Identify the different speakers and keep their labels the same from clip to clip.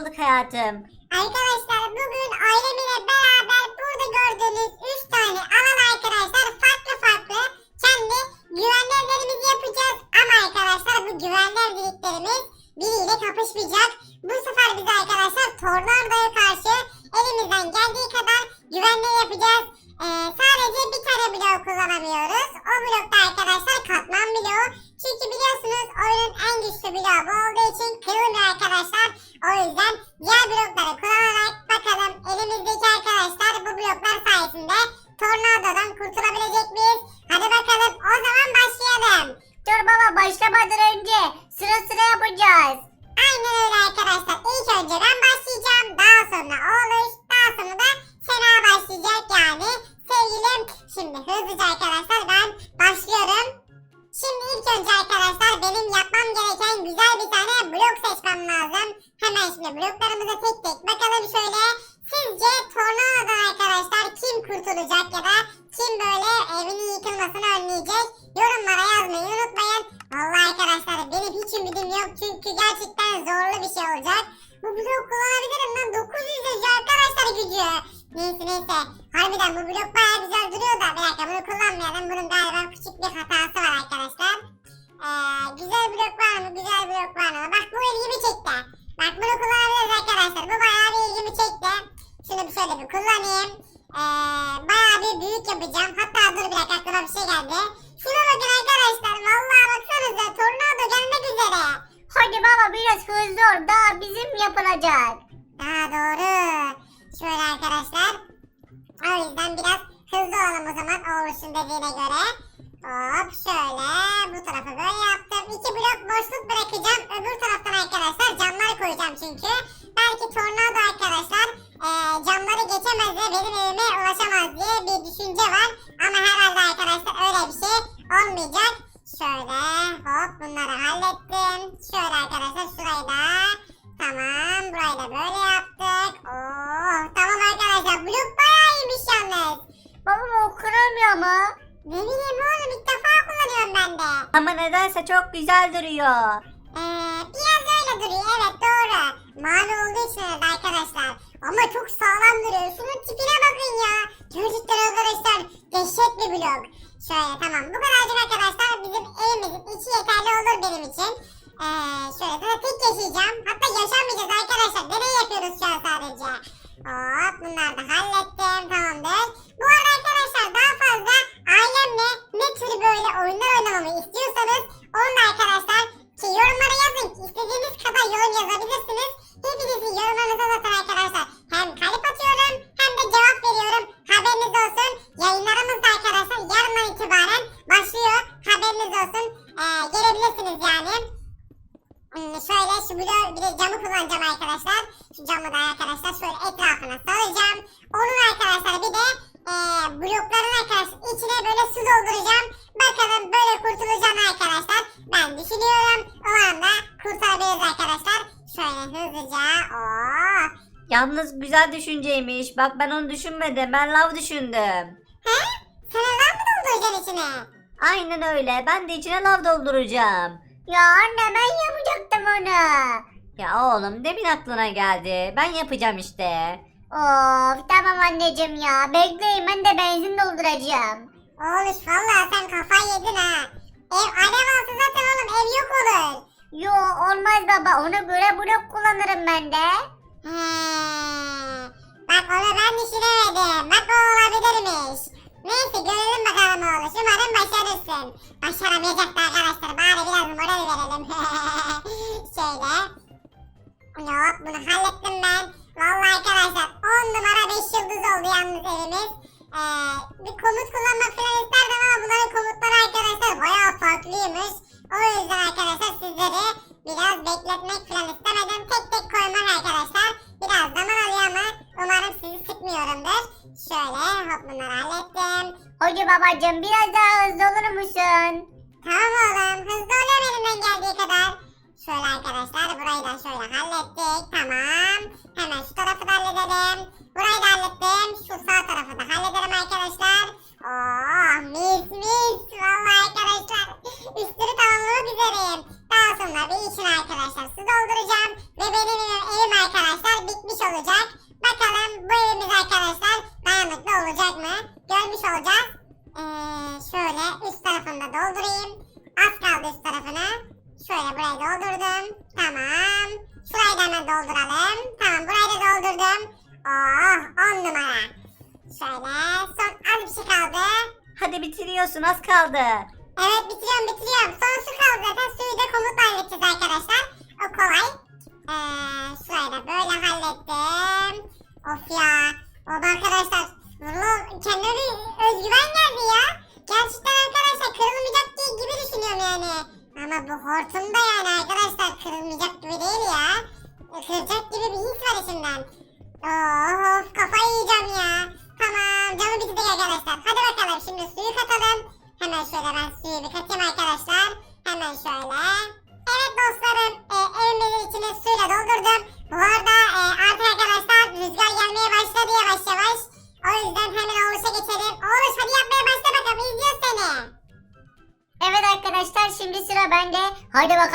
Speaker 1: olduk hayatım.
Speaker 2: Arkadaşlar bugün ailemle beraber burada gördüğünüz 3 tane alan arkadaşlar farklı farklı kendi güvenli yapacağız. Ama arkadaşlar bu güvenli ev dediklerimiz biriyle kapışmayacak. Bu sefer biz arkadaşlar tornadoya karşı elimizden geldiği kadar güvenli yapacağız. Ee, sadece bir tane blok kullanamıyoruz. O blokta arkadaşlar katman bloğu. Çünkü biliyorsunuz oyunun en güçlü bloğu olduğu için kırılmıyor arkadaşlar. O yüzden diğer blokları kullanarak bakalım elimizdeki arkadaşlar bu bloklar sayesinde tornadodan diye bir düşünce var. Ama herhalde arkadaşlar öyle bir şey olmayacak. Şöyle hop bunları hallettim. Şöyle arkadaşlar şurayı da Tamam burayı da böyle yaptık. Oo, tamam arkadaşlar blok bayağı iyiymiş yalnız.
Speaker 3: Baba bu kırılmıyor mu?
Speaker 2: Ne bileyim oğlum ilk defa kullanıyorum ben de.
Speaker 1: Ama nedense çok güzel duruyor.
Speaker 2: Ee, biraz öyle duruyor evet doğru. Mavi olduğu için öyle arkadaşlar. Ama çok sağlam duruyor. Şunun tipine bakın ya. Gerçekten arkadaşlar dehşet bir blok. Şöyle tamam bu kadarcık arkadaşlar bizim evimizin içi yeterli olur benim için. Ee, şöyle de tek yaşayacağım. Hatta yaşamayacağız arkadaşlar. Deney yapıyoruz şu an sadece. Hop bunları da hallettim tamamdır. Bu arada arkadaşlar daha fazla ailemle ne tür böyle oyunlar oynamamı istiyorsanız onu da arkadaşlar ki yorumlara yazın istediğiniz kadar yorum yazabilirsiniz. Hepinizin yorumlarınızı zaten arkadaşlar hem kalp atıyorum hem de cevap veriyorum. Haberiniz olsun. Yayınlarımız da arkadaşlar yarından itibaren başlıyor. Haberiniz olsun. Ee, gelebilirsiniz yani. Hmm, şöyle şu bloğu bir de camı kullanacağım arkadaşlar. Şu camı da arkadaşlar şöyle etrafına saracağım. Onun arkadaşlar bir de e, blokların arkadaşlar içine böyle su dolduracağım. Bakalım böyle kurtulacağım arkadaşlar. Ben düşünüyorum. Umarım da kurtarabiliriz arkadaşlar. Şöyle hızlıca. Oo.
Speaker 1: Yalnız güzel düşünceymiş. Bak ben onu düşünmedim. Ben lav düşündüm.
Speaker 2: He? Sen lan mı dolduracaksın içine?
Speaker 1: Aynen öyle. Ben de içine lav dolduracağım.
Speaker 3: Ya anne ben yapacaktım onu.
Speaker 1: Ya oğlum demin aklına geldi. Ben yapacağım işte.
Speaker 3: Of tamam anneciğim ya. Bekleyin ben de benzin dolduracağım.
Speaker 2: Oğlum vallahi sen kafayı yedin ha. Ev alev alsa zaten oğlum ev yok olur.
Speaker 3: Yo olmaz baba. Ona göre blok kullanırım ben de.
Speaker 2: He. Bak onu ben düşünemedim. Bak o olabilirmiş. Neyse görelim bakalım oğlum. Umarım başarırsın. Başaramayacak da arkadaşlar. Bari biraz moral verelim. Şöyle. Yok bunu hallettim ben. Vallahi arkadaşlar Ee, bir komut kullanmak falan isterdim ama bunların komutları arkadaşlar bayağı farklıymış. O yüzden arkadaşlar sizleri biraz bekletmek falan istemedim. Tek tek koymak arkadaşlar. Biraz zaman alıyor ama umarım sizi sıkmıyorumdur. Şöyle hop bunları hallettim.
Speaker 3: Hadi babacığım biraz daha hızlı olur musun?
Speaker 2: Tamam oğlum hızlı oluyorum elimden geldiği kadar. Şöyle arkadaşlar burayı da şöyle hallettik. Tamam. Hemen şu tarafı da halledelim. Burayı da hallettim. Şu sağ tarafı da hallederim arkadaşlar.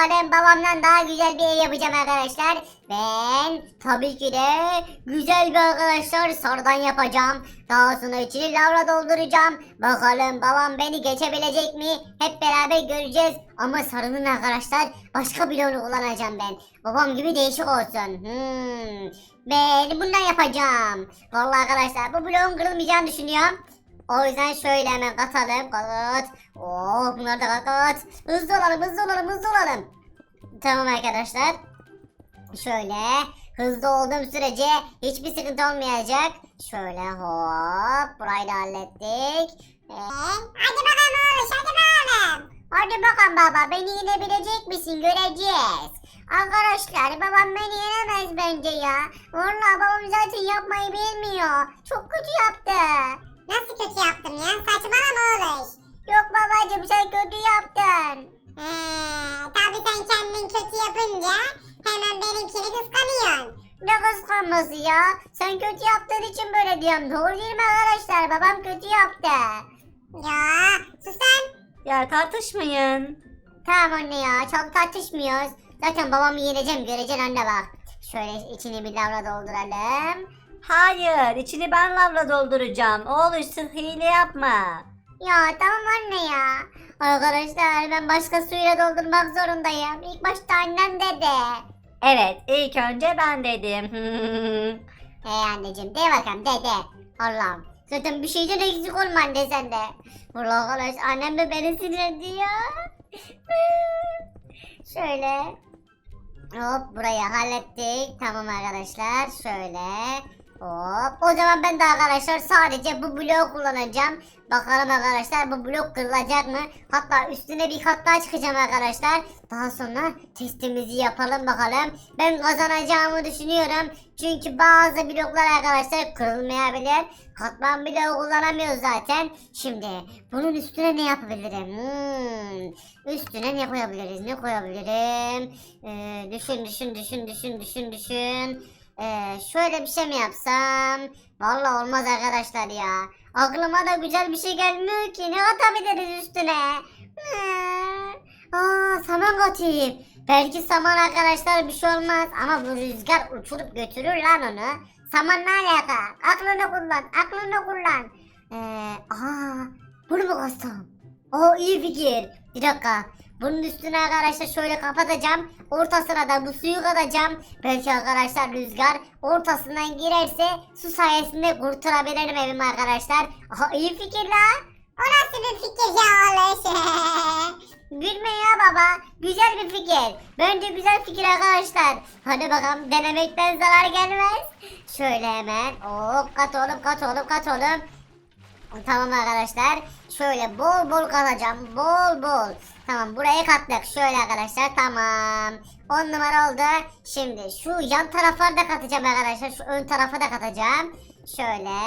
Speaker 3: Bakalım babamdan daha güzel bir ev yapacağım arkadaşlar. Ben tabii ki de güzel bir arkadaşlar sarıdan yapacağım. Daha sonra içini lavra dolduracağım. Bakalım babam beni geçebilecek mi? Hep beraber göreceğiz. Ama sarının arkadaşlar başka bir yolu kullanacağım ben. Babam gibi değişik olsun. Hmm. Ben bundan yapacağım. Vallahi arkadaşlar bu bloğun kırılmayacağını düşünüyorum. O yüzden şöyle hemen katalım. Kat. Oh bunları da kat. Hızlı olalım hızlı olalım hızlı olalım. Tamam arkadaşlar. Şöyle hızlı olduğum sürece hiçbir sıkıntı olmayacak. Şöyle hop burayı da hallettik. Ee,
Speaker 2: Hadi bakalım Oğuz hadi bakalım.
Speaker 3: hadi bakalım baba beni yenebilecek misin göreceğiz. Arkadaşlar babam beni yenemez bence ya. Vallahi babam zaten yapmayı bilmiyor. Çok kötü yaptı.
Speaker 2: Nasıl kötü yaptım ya saçmalama Oğuz.
Speaker 3: Yok babacım sen kötü yaptın.
Speaker 2: He, tabii sen kendin kötü yapınca hemen benimkini kıskanıyorsun.
Speaker 3: Ne kıskanması ya? Sen kötü yaptığın için böyle diyorum. Doğru değil mi arkadaşlar? Babam kötü yaptı.
Speaker 2: Ya sus sen.
Speaker 1: Ya tartışmayın.
Speaker 3: Tamam anne ya çok tartışmıyoruz. Zaten babamı yeneceğim göreceksin anne bak. Şöyle içini bir lavra dolduralım.
Speaker 1: Hayır içini ben lavra dolduracağım. Oğlum sırf hile yapma.
Speaker 3: Ya tamam anne ya. Arkadaşlar ben başka suyla doldurmak zorundayım. İlk başta annem dedi.
Speaker 1: Evet ilk önce ben dedim.
Speaker 3: Hey anneciğim de bakalım de de. Allah'ım. Zaten bir şeyden eksik olma anne sen de. Valla arkadaş annem de beni sinirledi ya. Şöyle. Hop burayı hallettik. Tamam arkadaşlar. Şöyle. Hop. O zaman ben de arkadaşlar sadece bu bloğu kullanacağım. Bakalım arkadaşlar bu blok kırılacak mı? Hatta üstüne bir kat daha çıkacağım arkadaşlar. Daha sonra testimizi yapalım bakalım. Ben kazanacağımı düşünüyorum. Çünkü bazı bloklar arkadaşlar kırılmayabilir. Katman bloğu kullanamıyoruz zaten. Şimdi bunun üstüne ne yapabilirim? Hmm. Üstüne ne koyabiliriz? Ne koyabilirim? Ee, düşün düşün düşün düşün düşün düşün. Ee, şöyle bir şey mi yapsam? Vallahi olmaz arkadaşlar ya. Aklıma da güzel bir şey gelmiyor ki. Ne atabiliriz üstüne? Hmm. Aa, saman katayım. Belki saman arkadaşlar bir şey olmaz. Ama bu rüzgar uçurup götürür lan onu. Saman ne alaka? Aklını kullan. Aklını kullan. Ee, aa, bunu mu katsam? Oo iyi fikir. Bir dakika. Bunun üstüne arkadaşlar şöyle kapatacağım. Ortasına da bu suyu katacağım. Belki arkadaşlar rüzgar ortasından girerse su sayesinde kurtarabilirim evimi arkadaşlar. Aha iyi fikir la.
Speaker 2: O nasıl bir fikir ya Oğuz?
Speaker 3: Gülme ya baba. Güzel bir fikir. Bence güzel fikir arkadaşlar. Hadi bakalım denemekten zarar gelmez. Şöyle hemen. Oo, kat oğlum kat oğlum kat oğlum. Tamam arkadaşlar. Şöyle bol bol katacağım. Bol bol. Tamam buraya kattık. Şöyle arkadaşlar tamam. 10 numara oldu. Şimdi şu yan tarafları da katacağım arkadaşlar. Şu ön tarafa da katacağım. Şöyle.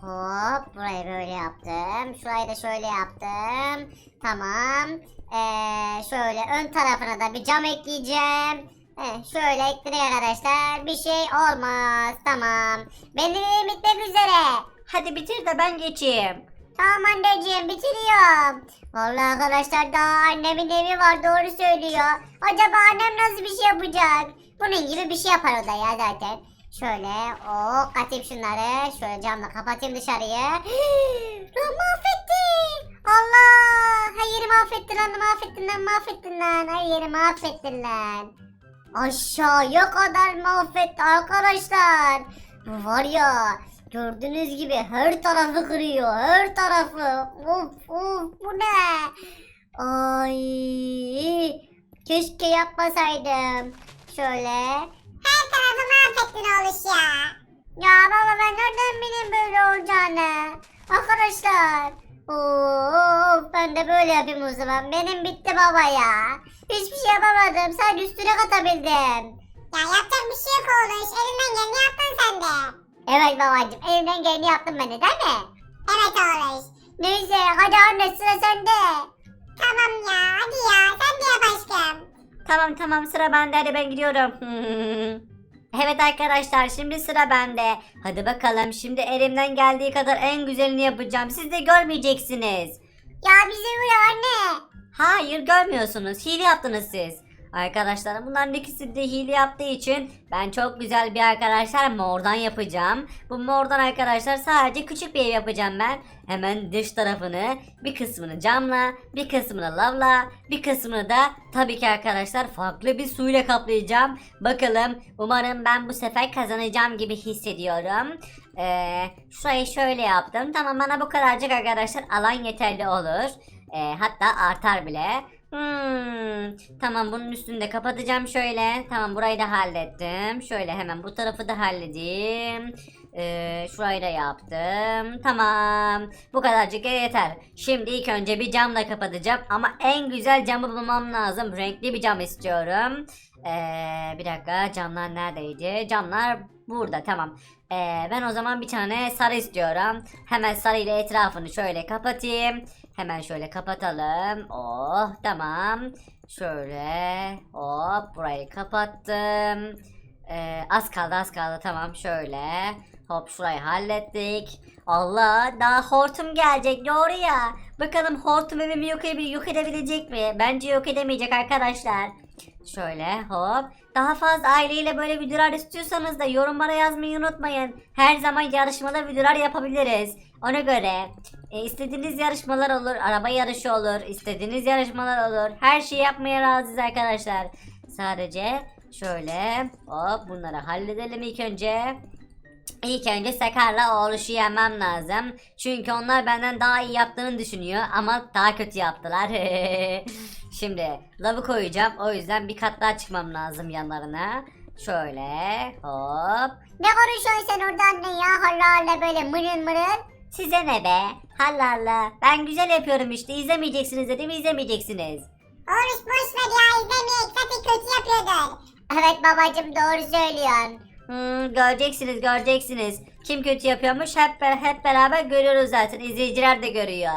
Speaker 3: Hop burayı böyle yaptım. Şurayı da şöyle yaptım. Tamam. Ee, şöyle ön tarafına da bir cam ekleyeceğim. Heh, şöyle ekledik arkadaşlar. Bir şey olmaz. Tamam. Benim bitmek üzere.
Speaker 1: Hadi bitir de ben geçeyim.
Speaker 3: Tamam anneciğim bitiriyorum. Vallahi arkadaşlar daha annemin evi var doğru söylüyor. Acaba annem nasıl bir şey yapacak? Bunun gibi bir şey yapar o da ya zaten. Şöyle o katayım şunları. Şöyle camla kapatayım dışarıyı. Lan mahvetti. Allah. Her yeri mahvettin lan mahvettin lan mahvettin lan. Her yeri mahvettin lan. Aşağıya kadar mahvetti arkadaşlar. Bu var ya gördüğünüz gibi her tarafı kırıyor. Her tarafı. Of of bu ne? Ay keşke yapmasaydım. Şöyle.
Speaker 2: Her tarafı mahvettin oluş ya.
Speaker 3: Ya baba ben nereden bileyim böyle olacağını? Arkadaşlar. Oo, ben de böyle yapayım o zaman. Benim bitti baba ya. Hiçbir şey yapamadım. Sadece üstüne katabildim.
Speaker 2: Ya yapacak bir şey yok oğlum. Elinden geleni yaptın sen de.
Speaker 3: Evet babacığım. Elimden geleni yaptım ben de değil mi?
Speaker 2: Evet oğlum.
Speaker 3: Neyse hadi anne sıra sende.
Speaker 2: Tamam ya hadi ya. Sen de yap aşkım.
Speaker 1: Tamam tamam sıra bende hadi ben gidiyorum. evet arkadaşlar şimdi sıra bende. Hadi bakalım şimdi elimden geldiği kadar en güzelini yapacağım. Siz de görmeyeceksiniz.
Speaker 3: Ya bize uğra anne.
Speaker 1: Hayır görmüyorsunuz. Hile yaptınız siz. Arkadaşlar bunların ikisi de hile yaptığı için ben çok güzel bir arkadaşlar mordan yapacağım. Bu mordan arkadaşlar sadece küçük bir ev yapacağım ben. Hemen dış tarafını bir kısmını camla bir kısmını lavla bir kısmını da tabii ki arkadaşlar farklı bir suyla kaplayacağım. Bakalım umarım ben bu sefer kazanacağım gibi hissediyorum. Ee, şurayı şöyle yaptım. Tamam bana bu kadarcık arkadaşlar alan yeterli olur. Ee, hatta artar bile. Hmm, tamam bunun üstünü de kapatacağım şöyle. Tamam burayı da hallettim. Şöyle hemen bu tarafı da halledeyim. Ee, şurayı da yaptım. Tamam. Bu kadarcık yeter. Şimdi ilk önce bir camla kapatacağım. Ama en güzel camı bulmam lazım. Renkli bir cam istiyorum. Ee, bir dakika camlar neredeydi? Camlar burada tamam. Ee, ben o zaman bir tane sarı istiyorum. Hemen sarı ile etrafını şöyle kapatayım. Hemen şöyle kapatalım. Oh tamam. Şöyle hop burayı kapattım. Ee, az kaldı az kaldı tamam şöyle. Hop şurayı hallettik. Allah daha hortum gelecek doğru ya. Bakalım hortum evimi yok, ede- yok edebilecek mi? Bence yok edemeyecek arkadaşlar. Şöyle hop. Daha fazla aileyle böyle videolar istiyorsanız da yorumlara yazmayı unutmayın. Her zaman yarışmalı videolar yapabiliriz. Ona göre e, istediğiniz yarışmalar olur, araba yarışı olur, istediğiniz yarışmalar olur. Her şeyi yapmaya razıyız arkadaşlar. Sadece şöyle hop bunları halledelim ilk önce. İlk önce Sakar'la Oğluş'u yenmem lazım. Çünkü onlar benden daha iyi yaptığını düşünüyor ama daha kötü yaptılar. Şimdi lavı koyacağım. O yüzden bir kat daha çıkmam lazım yanlarına. Şöyle hop.
Speaker 3: Ne konuşuyorsun sen orada anne ya? Halla halla böyle mırın mırın.
Speaker 1: Size ne be? Allah Allah. Ben güzel yapıyorum işte. İzlemeyeceksiniz dedim izlemeyeceksiniz.
Speaker 2: Oruç boş ver ya izlemeyek. Zaten kötü yapıyordun.
Speaker 3: Evet babacım doğru söylüyorsun.
Speaker 1: Hmm, göreceksiniz göreceksiniz. Kim kötü yapıyormuş hep, hep beraber görüyoruz zaten. İzleyiciler de görüyor.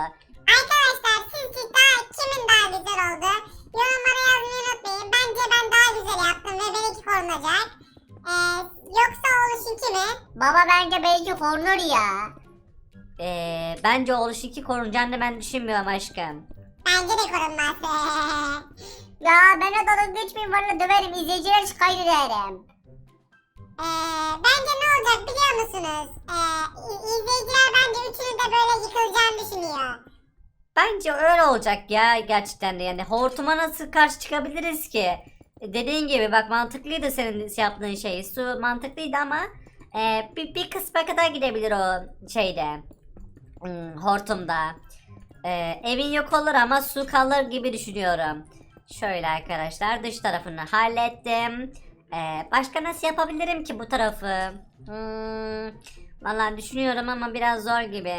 Speaker 2: Arkadaşlar sizce daha kimin daha güzel oldu? Yorumlara yazmayı unutmayın. Bence ben daha güzel yaptım ve benimki korunacak. Ee, yoksa oluşunki mi?
Speaker 3: Baba bence belki korunur ya.
Speaker 1: Ee, bence oluşunki korunacağını ben düşünmüyorum aşkım.
Speaker 2: Bence de korunmaz.
Speaker 3: ya ben o dalga geçmeyeyim valla döverim. İzleyiciler şikayet ederim.
Speaker 2: Ee, bence ne olacak biliyor musunuz? Ee, izleyiciler bence üçünü de böyle yıkılacağını düşünüyor.
Speaker 1: Bence öyle olacak ya gerçekten de yani hortuma nasıl karşı çıkabiliriz ki? E, Dediğin gibi bak mantıklıydı senin yaptığın şey. Su mantıklıydı ama e, bir, bir kısma kadar gidebilir o şeyde. Hmm, hortumda. E, evin yok olur ama su kalır gibi düşünüyorum. Şöyle arkadaşlar dış tarafını hallettim. E, başka nasıl yapabilirim ki bu tarafı? Hmm, vallahi düşünüyorum ama biraz zor gibi.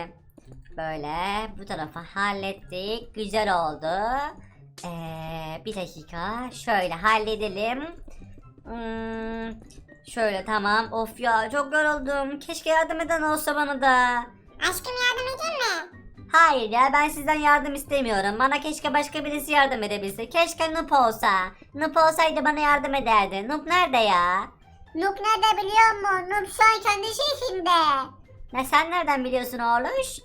Speaker 1: Böyle bu tarafı hallettik. Güzel oldu. Ee, bir dakika. Şöyle halledelim. Hmm, şöyle tamam. Of ya çok yoruldum. Keşke yardım eden olsa bana da.
Speaker 2: Aşkım yardım edeyim mi?
Speaker 1: Hayır ya ben sizden yardım istemiyorum. Bana keşke başka birisi yardım edebilse. Keşke Nup olsa. Nup olsaydı bana yardım ederdi. Nup nerede ya?
Speaker 3: Noob nerede biliyor musun? Noob şu an kendi şehrinde.
Speaker 1: Ne sen nereden biliyorsun oğluş?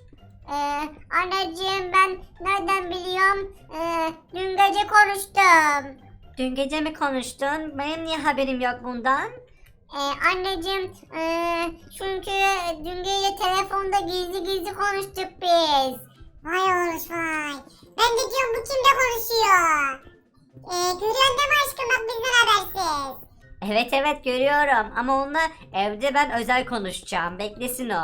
Speaker 3: Ee, anneciğim ben nereden biliyorum? Ee, dün gece konuştum.
Speaker 1: Dün gece mi konuştun? Benim niye haberim yok bundan?
Speaker 3: Ee, anneciğim ee, çünkü dün gece telefonda gizli gizli konuştuk biz.
Speaker 2: Vay oğluş vay. Ben de diyorum bu kimle konuşuyor? Ee, görüyorsun değil mi aşkım bak bizden habersiz.
Speaker 1: Evet evet görüyorum ama onunla evde ben özel konuşacağım. Beklesin o.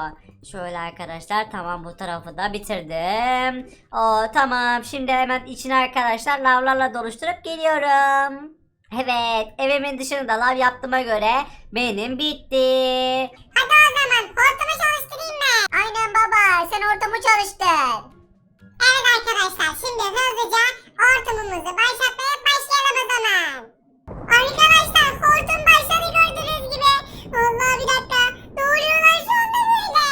Speaker 1: Şöyle arkadaşlar tamam bu tarafı da bitirdim. O tamam şimdi hemen içine arkadaşlar lavlarla doluşturup geliyorum. Evet evimin dışında lav yaptığıma göre benim bitti.
Speaker 2: Hadi o zaman hortumu çalıştırayım ben.
Speaker 3: Aynen baba sen hortumu çalıştır.
Speaker 2: Evet arkadaşlar şimdi hızlıca hortumumuzu başlatmaya başlayalım o zaman. Arkadaşlar hortum başladı gördüğünüz gibi. Allah bir dakika doğuruyorlar şu anda böyle.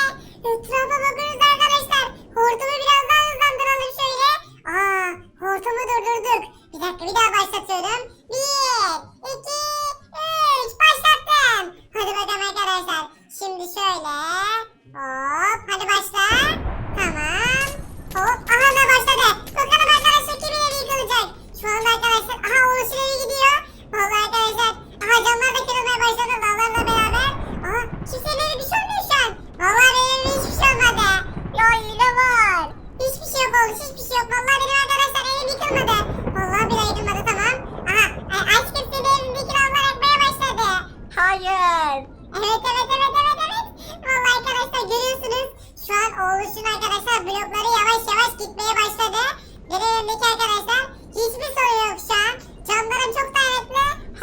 Speaker 2: Etrafa bakıyoruz arkadaşlar. Hortumu biraz daha hızlandıralım şöyle. Aa hortumu durdurduk. Bir dakika bir daha başlatıyorum. Ah.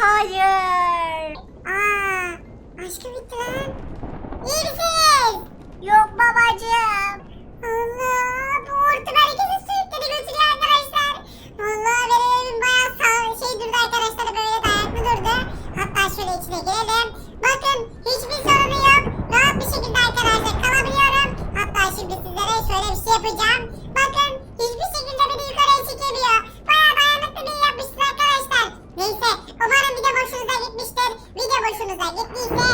Speaker 4: Hayır.
Speaker 2: Aa, aşkım bitti lan. İyi?
Speaker 3: Yok babacığım.
Speaker 2: Allah bu hortum herkesi sürükledi götürüyor arkadaşlar. Allah benim evim bayağı sağ, şey durdu arkadaşlar böyle dayaklı durdu. Hatta şöyle içine girelim. Bakın hiçbir sorunu yok. Rahat bir şekilde arkadaşlar kalabiliyorum. Hatta şimdi sizlere şöyle bir şey yapacağım. 的地方。